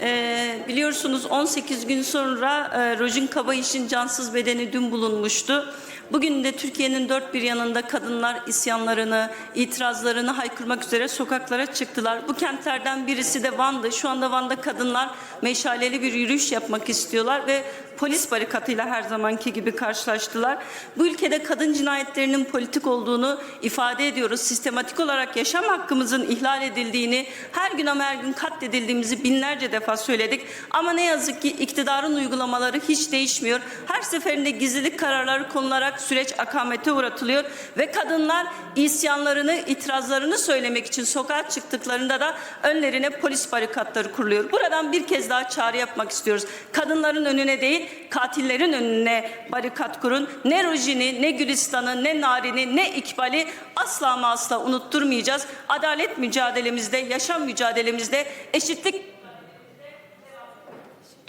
e, biliyorsunuz 18 gün sonra e, Rojin Kabayiş'in cansız bedeni dün bulunmuştu. Bugün de Türkiye'nin dört bir yanında kadınlar isyanlarını, itirazlarını haykırmak üzere sokaklara çıktılar. Bu kentlerden birisi de Van'dı. Şu anda Van'da kadınlar meşaleli bir yürüyüş yapmak istiyorlar ve polis barikatıyla her zamanki gibi karşılaştılar. Bu ülkede kadın cinayetlerinin politik olduğunu ifade ediyoruz. Sistematik olarak yaşam hakkımızın ihlal edildiğini, her gün ama her gün katledildiğimizi binlerce defa söyledik. Ama ne yazık ki iktidarın uygulamaları hiç değişmiyor. Her seferinde gizlilik kararları konularak süreç akamete uğratılıyor ve kadınlar isyanlarını, itirazlarını söylemek için sokağa çıktıklarında da önlerine polis barikatları kuruluyor. Buradan bir kez daha çağrı yapmak istiyoruz. Kadınların önüne değil, katillerin önüne barikat kurun. Ne Rojin'i, ne Gülistan'ı, ne Narin'i, ne İkbal'i asla ama asla unutturmayacağız. Adalet mücadelemizde, yaşam mücadelemizde eşitlik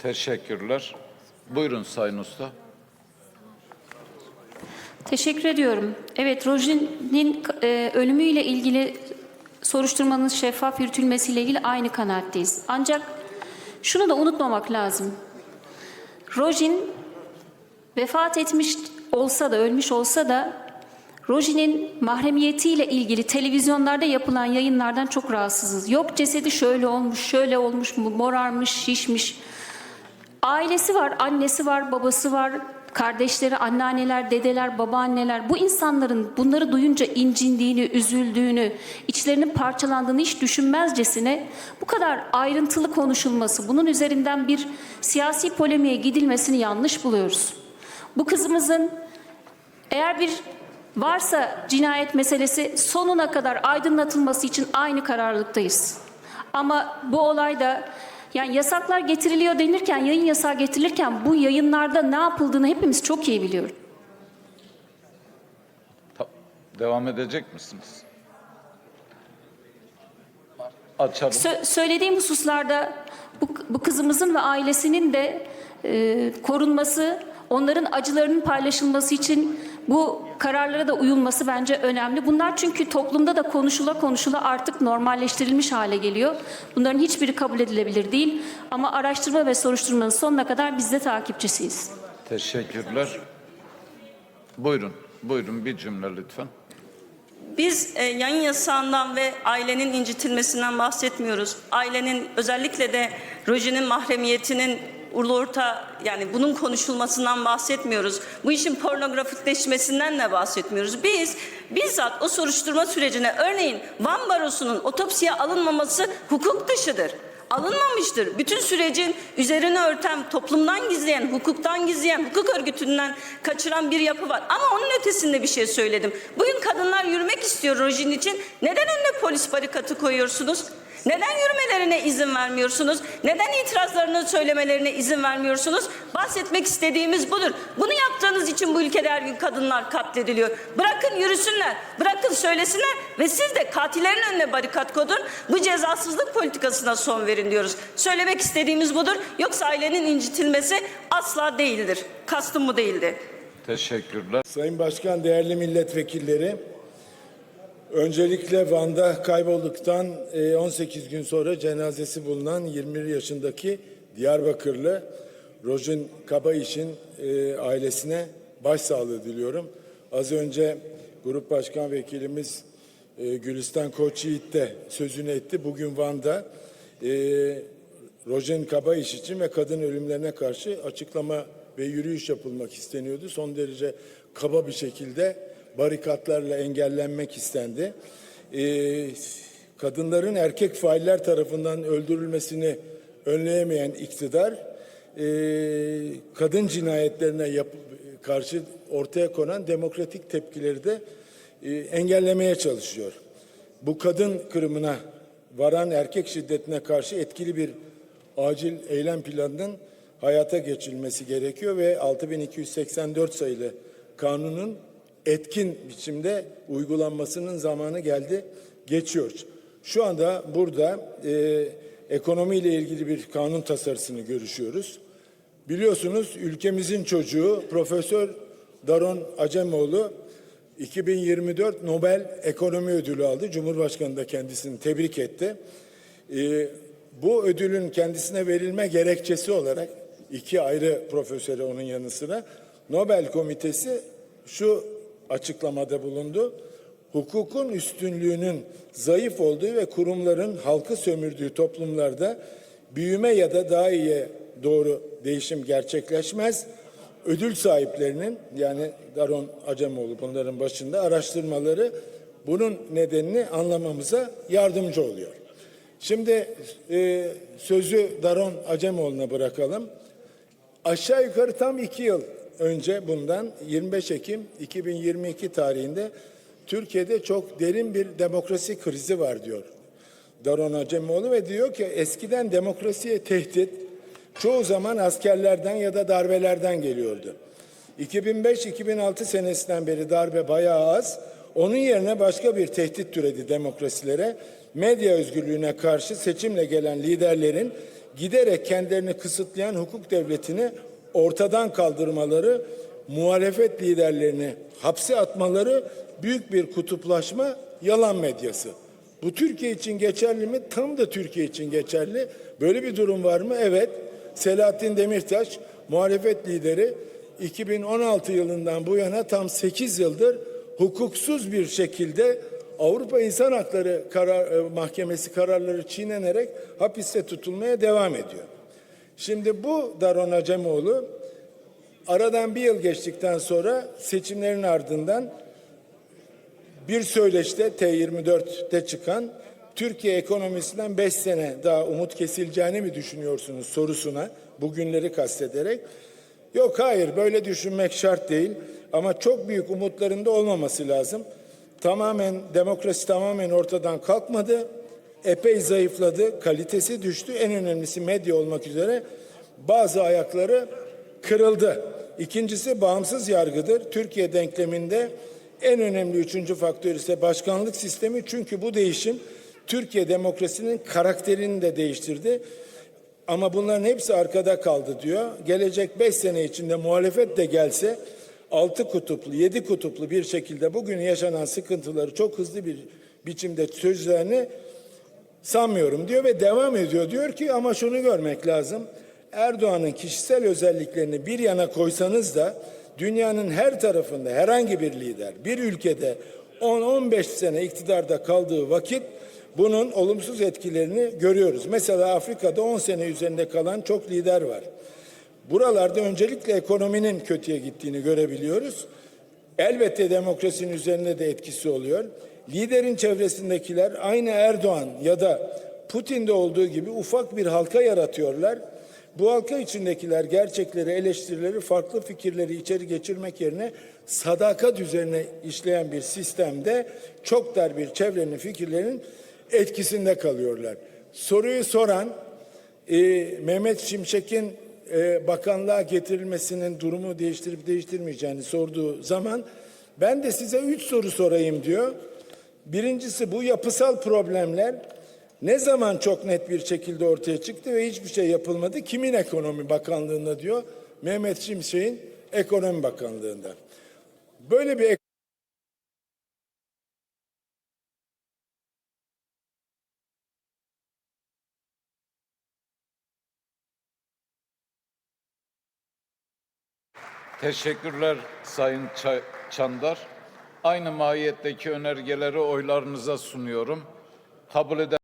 Teşekkürler. Buyurun Sayın Usta. Teşekkür ediyorum. Evet, Rojin'in e, ölümüyle ilgili soruşturmanın şeffaf yürütülmesiyle ilgili aynı kanaatteyiz. Ancak şunu da unutmamak lazım. Rojin vefat etmiş olsa da, ölmüş olsa da Rojin'in mahremiyetiyle ilgili televizyonlarda yapılan yayınlardan çok rahatsızız. Yok cesedi şöyle olmuş, şöyle olmuş, morarmış, şişmiş. Ailesi var, annesi var, babası var, kardeşleri, anneanneler, dedeler, babaanneler. Bu insanların bunları duyunca incindiğini, üzüldüğünü, içlerinin parçalandığını hiç düşünmezcesine bu kadar ayrıntılı konuşulması, bunun üzerinden bir siyasi polemiğe gidilmesini yanlış buluyoruz. Bu kızımızın eğer bir varsa cinayet meselesi sonuna kadar aydınlatılması için aynı kararlılıktayız. Ama bu olayda yani yasaklar getiriliyor denirken, yayın yasağı getirilirken bu yayınlarda ne yapıldığını hepimiz çok iyi biliyoruz. Devam edecek misiniz? Açalım. Sö- söylediğim hususlarda bu, bu kızımızın ve ailesinin de e, korunması, onların acılarının paylaşılması için bu kararlara da uyulması bence önemli. Bunlar çünkü toplumda da konuşula konuşula artık normalleştirilmiş hale geliyor. Bunların hiçbiri kabul edilebilir değil. Ama araştırma ve soruşturmanın sonuna kadar biz de takipçisiyiz. Teşekkürler. Buyurun. Buyurun bir cümle lütfen. Biz e, yayın yasağından ve ailenin incitilmesinden bahsetmiyoruz. Ailenin özellikle de Rojin'in mahremiyetinin ulu orta yani bunun konuşulmasından bahsetmiyoruz. Bu işin pornografikleşmesinden de bahsetmiyoruz. Biz bizzat o soruşturma sürecine örneğin Van Barosu'nun otopsiye alınmaması hukuk dışıdır alınmamıştır. Bütün sürecin üzerine örten, toplumdan gizleyen, hukuktan gizleyen, hukuk örgütünden kaçıran bir yapı var. Ama onun ötesinde bir şey söyledim. Bugün kadınlar yürümek istiyor Rojin için. Neden önüne polis barikatı koyuyorsunuz? Neden yürümelerine izin vermiyorsunuz? Neden itirazlarını söylemelerine izin vermiyorsunuz? Bahsetmek istediğimiz budur. Bunu yaptığınız için bu ülkede her gün kadınlar katlediliyor. Bırakın yürüsünler, bırakın söylesinler ve siz de katillerin önüne barikat kodun. Bu cezasızlık politikasına son verin diyoruz. Söylemek istediğimiz budur. Yoksa ailenin incitilmesi asla değildir. Kastım bu değildi. Teşekkürler. Sayın Başkan, değerli milletvekilleri, öncelikle Van'da kaybolduktan e, 18 gün sonra cenazesi bulunan 21 yaşındaki Diyarbakırlı Rojin Kabayiş'in e, ailesine başsağlığı diliyorum. Az önce Grup Başkan Vekilimiz e, Gülistan Koçyiğit de sözünü etti. Bugün Van'da e, Rojin Kabayiş için ve kadın ölümlerine karşı açıklama ve yürüyüş yapılmak isteniyordu. Son derece kaba bir şekilde barikatlarla engellenmek istendi. Ee, kadınların erkek failler tarafından öldürülmesini önleyemeyen iktidar, e, kadın cinayetlerine yap- karşı ortaya konan demokratik tepkileri de e, engellemeye çalışıyor. Bu kadın kırımına varan erkek şiddetine karşı etkili bir acil eylem planının hayata geçirilmesi gerekiyor ve 6284 sayılı kanunun etkin biçimde uygulanmasının zamanı geldi, geçiyor. Şu anda burada e, ekonomiyle ilgili bir kanun tasarısını görüşüyoruz. Biliyorsunuz ülkemizin çocuğu Profesör Daron Acemoğlu 2024 Nobel Ekonomi Ödülü aldı. Cumhurbaşkanı da kendisini tebrik etti. Ee, bu ödülün kendisine verilme gerekçesi olarak iki ayrı profesörü onun yanı sıra Nobel Komitesi şu açıklamada bulundu. Hukukun üstünlüğünün zayıf olduğu ve kurumların halkı sömürdüğü toplumlarda büyüme ya da daha iyiye doğru değişim gerçekleşmez. Ödül sahiplerinin yani Daron Acemoğlu bunların başında araştırmaları bunun nedenini anlamamıza yardımcı oluyor. Şimdi e, sözü Daron Acemoğlu'na bırakalım. Aşağı yukarı tam iki yıl önce bundan 25 Ekim 2022 tarihinde Türkiye'de çok derin bir demokrasi krizi var diyor Daron Acemoğlu ve diyor ki eskiden demokrasiye tehdit çoğu zaman askerlerden ya da darbelerden geliyordu. 2005-2006 senesinden beri darbe bayağı az. Onun yerine başka bir tehdit türedi demokrasilere. Medya özgürlüğüne karşı seçimle gelen liderlerin giderek kendilerini kısıtlayan hukuk devletini ortadan kaldırmaları, muhalefet liderlerini hapse atmaları büyük bir kutuplaşma, yalan medyası. Bu Türkiye için geçerli mi? Tam da Türkiye için geçerli. Böyle bir durum var mı? Evet. Selahattin Demirtaş muhalefet lideri 2016 yılından bu yana tam 8 yıldır hukuksuz bir şekilde Avrupa İnsan Hakları karar, e, Mahkemesi kararları çiğnenerek hapiste tutulmaya devam ediyor. Şimdi bu Daron Acemoğlu aradan bir yıl geçtikten sonra seçimlerin ardından bir söyleşte T24'te çıkan Türkiye ekonomisinden 5 sene daha umut kesileceğini mi düşünüyorsunuz sorusuna bugünleri kastederek yok hayır böyle düşünmek şart değil ama çok büyük umutların da olmaması lazım. Tamamen demokrasi tamamen ortadan kalkmadı. Epey zayıfladı, kalitesi düştü. En önemlisi medya olmak üzere bazı ayakları kırıldı. İkincisi bağımsız yargıdır. Türkiye denkleminde en önemli üçüncü faktör ise başkanlık sistemi. Çünkü bu değişim Türkiye demokrasinin karakterini de değiştirdi. Ama bunların hepsi arkada kaldı diyor. Gelecek beş sene içinde muhalefet de gelse altı kutuplu, yedi kutuplu bir şekilde bugün yaşanan sıkıntıları çok hızlı bir biçimde çözeceğini sanmıyorum diyor ve devam ediyor. Diyor ki ama şunu görmek lazım. Erdoğan'ın kişisel özelliklerini bir yana koysanız da dünyanın her tarafında herhangi bir lider bir ülkede 10-15 sene iktidarda kaldığı vakit bunun olumsuz etkilerini görüyoruz. Mesela Afrika'da 10 sene üzerinde kalan çok lider var. Buralarda öncelikle ekonominin kötüye gittiğini görebiliyoruz. Elbette demokrasinin üzerinde de etkisi oluyor. Liderin çevresindekiler aynı Erdoğan ya da Putin'de olduğu gibi ufak bir halka yaratıyorlar. Bu halka içindekiler gerçekleri, eleştirileri, farklı fikirleri içeri geçirmek yerine sadakat üzerine işleyen bir sistemde çok dar bir çevrenin fikirlerinin etkisinde kalıyorlar. Soruyu soran e, Mehmet Şimşek'in e, bakanlığa getirilmesinin durumu değiştirip değiştirmeyeceğini sorduğu zaman ben de size üç soru sorayım diyor. Birincisi bu yapısal problemler ne zaman çok net bir şekilde ortaya çıktı ve hiçbir şey yapılmadı? Kimin ekonomi bakanlığında diyor? Mehmet Şimşek'in ekonomi bakanlığında. Böyle bir Teşekkürler Sayın Ça- Çandar. Aynı mahiyetteki önergeleri oylarınıza sunuyorum. Kabul eden